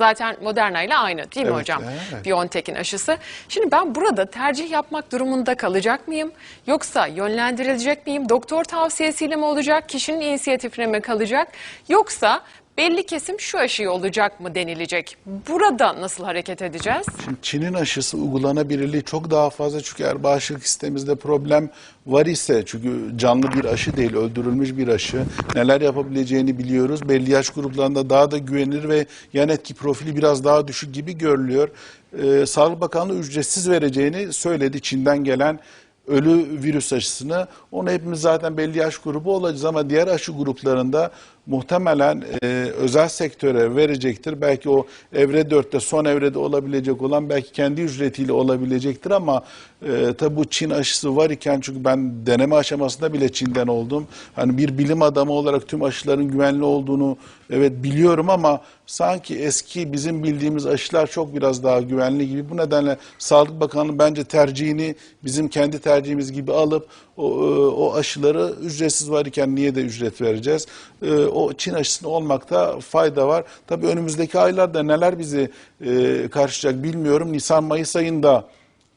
Zaten Moderna ile aynı değil mi Evet, hocam? evet. BioNTech'in aşısı. Şimdi ben burada tercih yapmak durumunda kalacak mıyım? Yoksa yönlendirilecek miyim? Doktor tavsiyesiyle mi olacak? Kişinin inisiyatifine mi kalacak? Yoksa belli kesim şu aşıyı olacak mı denilecek? Burada nasıl hareket edeceğiz? Şimdi Çin'in aşısı uygulanabilirliği çok daha fazla çünkü eğer bağışıklık sistemimizde problem var ise çünkü canlı bir aşı değil öldürülmüş bir aşı neler yapabileceğini biliyoruz. Belli yaş gruplarında daha da güvenilir ve yan etki profili biraz daha düşük gibi görülüyor. Ee, Sağlık Bakanlığı ücretsiz vereceğini söyledi Çin'den gelen ölü virüs aşısını. Onu hepimiz zaten belli yaş grubu olacağız ama diğer aşı gruplarında muhtemelen e, özel sektöre verecektir. Belki o evre 4'te son evrede olabilecek olan belki kendi ücretiyle olabilecektir ama e, tabi bu Çin aşısı var iken çünkü ben deneme aşamasında bile Çin'den oldum. Hani bir bilim adamı olarak tüm aşıların güvenli olduğunu evet biliyorum ama sanki eski bizim bildiğimiz aşılar çok biraz daha güvenli gibi. Bu nedenle Sağlık Bakanlığı bence tercihini bizim kendi tercihimiz gibi alıp o, e, o aşıları ücretsiz var niye de ücret vereceğiz? E, O Çin aşısında olmakta fayda var. Tabii önümüzdeki aylarda neler bizi e, karşılayacak bilmiyorum. Nisan-Mayıs ayında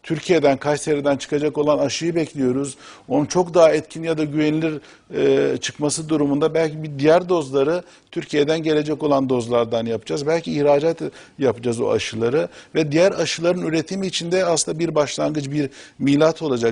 Türkiye'den, Kayseri'den çıkacak olan aşıyı bekliyoruz. Onun çok daha etkin ya da güvenilir e, çıkması durumunda belki bir diğer dozları Türkiye'den gelecek olan dozlardan yapacağız. Belki ihracat yapacağız o aşıları ve diğer aşıların üretimi içinde aslında bir başlangıç, bir milat olacak.